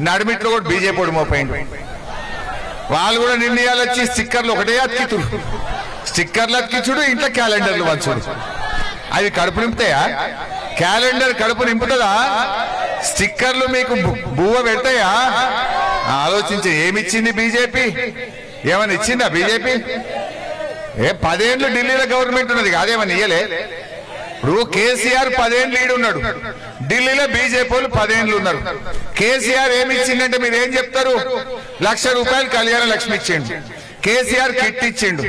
నడిమిట్లో కూడా బీజేపీ వాడు మోపోయిండు. వాళ్ళు కూడా నిర్ణయాలు వచ్చి స్టిక్కర్లు ఒకటే అతికితుడు స్టిక్కర్లు అతికించుడు ఇంట్లో క్యాలెండర్లు వంచుడు. అవి కడుపు నింపుతాయా? క్యాలెండర్ కడుపు నింపుతుందా? స్టిక్కర్లు మీకు బు- బువ్వ పెడతాయా? ఆలోచించి ఏమిచ్చింది బీజేపీ? ఏమని ఇచ్చిందా బీజేపీ? ఏ పదేళ్ళు ఢిల్లీలో గవర్నమెంట్ ఉన్నది కాదేమని ఇయ్యలే? ఇప్పుడు కేసీఆర్ పదేండ్లు లీడ్ ఉన్నాడు. ఢిల్లీలో బీజేపీ వాళ్ళు పదేండ్లు ఉన్నారు. కేసీఆర్ ఏమి ఇచ్చిందంటే మీరు ఏం చెప్తారు? లక్ష రూపాయలు కళ్యాణ లక్ష్మి ఇచ్చిండు. కేసీఆర్ కిట్ ఇచ్చిండు.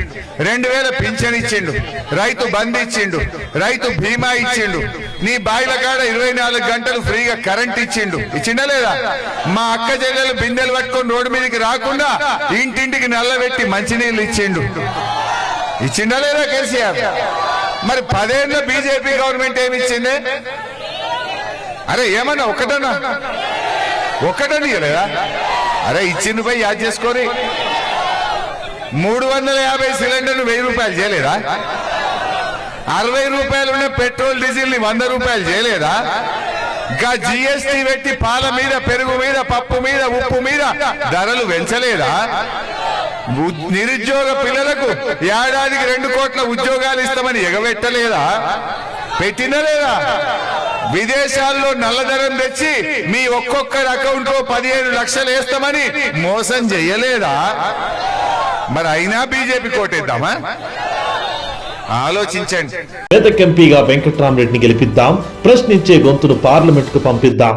రెండు వేల పింఛన్ ఇచ్చిండు. రైతు బంద్ ఇచ్చిండు. రైతు బీమా ఇచ్చిండు. నీ బాయిల కాడ ఇరవై నాలుగు గంటలు ఫ్రీగా కరెంట్ ఇచ్చిండు. ఇచ్చిండా లేదా? మా అక్క చెల్లెలు బిందెలు పట్టుకొని రోడ్డు మీదకి రాకుండా ఇంటింటికి నల్లబెట్టి మంచినీళ్ళు ఇచ్చిండు. ఇచ్చిండా లేదా కేసీఆర్? మరి పదేళ్ళ బీజేపీ గవర్నమెంట్ ఏమి ఇచ్చింది? అరే ఏమన్నా ఒకటన్నా? ఒకటని లేదా అరే ఇచ్చింది పోయి యాద్ చేసుకొని మూడు వందల యాభై సిలిండర్లు వెయ్యి రూపాయలు చేయలేదా? అరవై రూపాయలు ఉన్న పెట్రోల్ డీజిల్ని వంద రూపాయలు చేయలేదా? ఇంకా జిఎస్టీ పెట్టి పాల మీద పెరుగు మీద పప్పు మీద ఉప్పు మీద ధరలు పెంచలేదా? నిరుద్యోగ పిల్లలకు ఏడాదికి రెండు కోట్ల ఉద్యోగాలు ఇస్తామని ఎగబెట్టలేదా? పెట్టినా లేదా విదేశాల్లో నల్లధరం తెచ్చి మీ ఒక్కొక్కరి అకౌంట్లో పదిహేను లక్షలు వేస్తామని మోసం చెయ్యలేదా మరి అయినా బీజేపీ కోటేద్దామా? ఆలోచించండి. మెదక్ ఎంపీగా వెంకట్రామరెడ్డిని గెలిపిద్దాం. ప్రశ్నించే గొంతును పార్లమెంట్కు పంపిద్దాం.